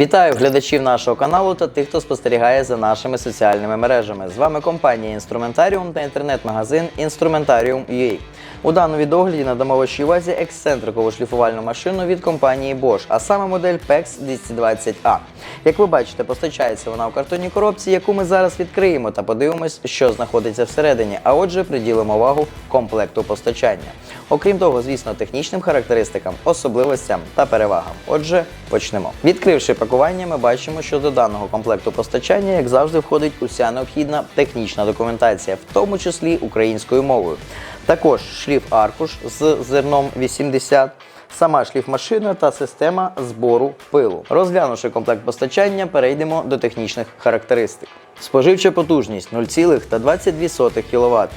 Вітаю глядачів нашого каналу та тих, хто спостерігає за нашими соціальними мережами. З вами компанія Інструментаріум та інтернет-магазин Instrumentarium.ua. У даному відогляді надамо вашій увазі ексцентрикову шліфувальну машину від компанії Bosch, а саме модель PEX 220A. Як ви бачите, постачається вона в картонній коробці, яку ми зараз відкриємо та подивимось, що знаходиться всередині. А отже, приділимо увагу комплекту постачання. Окрім того, звісно, технічним характеристикам, особливостям та перевагам. Отже, почнемо. Відкривши пакування, ми бачимо, що до даного комплекту постачання, як завжди, входить уся необхідна технічна документація, в тому числі українською мовою. Також шліф-аркуш з зерном 80, сама шліфмашина та система збору пилу. Розглянувши комплект постачання, перейдемо до технічних характеристик. Споживча потужність 0,22 кВт.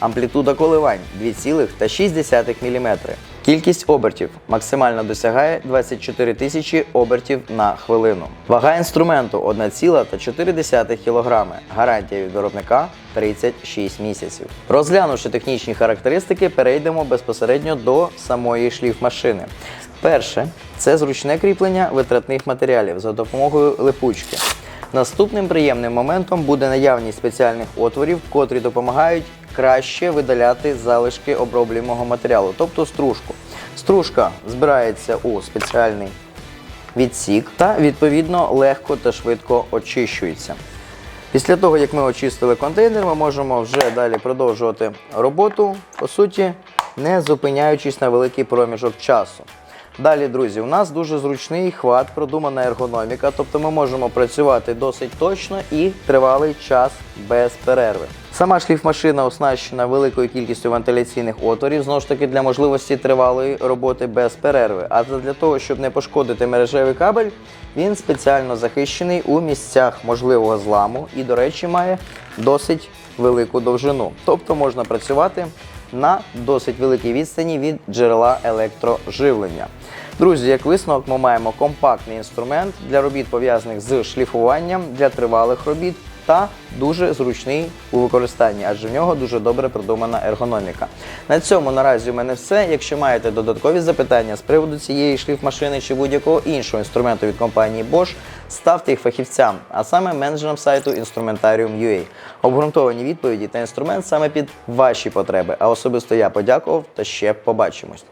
Амплітуда коливань 2,6 мм. Кількість обертів максимально досягає 24 тисячі обертів на хвилину. Вага інструменту 1,4 кг. Гарантія від виробника 36 місяців. Розглянувши технічні характеристики, перейдемо безпосередньо до самої шліфмашини. Перше це зручне кріплення витратних матеріалів за допомогою липучки. Наступним приємним моментом буде наявність спеціальних отворів, котрі допомагають краще видаляти залишки оброблюваного матеріалу, тобто стружку. Стружка збирається у спеціальний відсік та відповідно легко та швидко очищується. Після того, як ми очистили контейнер, ми можемо вже далі продовжувати роботу, по суті, не зупиняючись на великий проміжок часу. Далі, друзі, у нас дуже зручний хват, продумана ергономіка, тобто ми можемо працювати досить точно і тривалий час без перерви. Сама шліфмашина оснащена великою кількістю вентиляційних отворів, знову ж таки для можливості тривалої роботи без перерви. А для того, щоб не пошкодити мережевий кабель, він спеціально захищений у місцях можливого зламу і, до речі, має досить велику довжину. Тобто можна працювати на досить великій відстані від джерела електроживлення. Друзі, як висновок, ми маємо компактний інструмент для робіт пов'язаних з шліфуванням для тривалих робіт та дуже зручний у використанні, адже в нього дуже добре продумана ергономіка. На цьому наразі у мене все. Якщо маєте додаткові запитання з приводу цієї шліфмашини чи будь-якого іншого інструменту від компанії Bosch, ставте їх фахівцям, а саме менеджерам сайту Instrumentarium.ua. Обґрунтовані відповіді та інструмент саме під ваші потреби. А особисто я подякував та ще побачимось.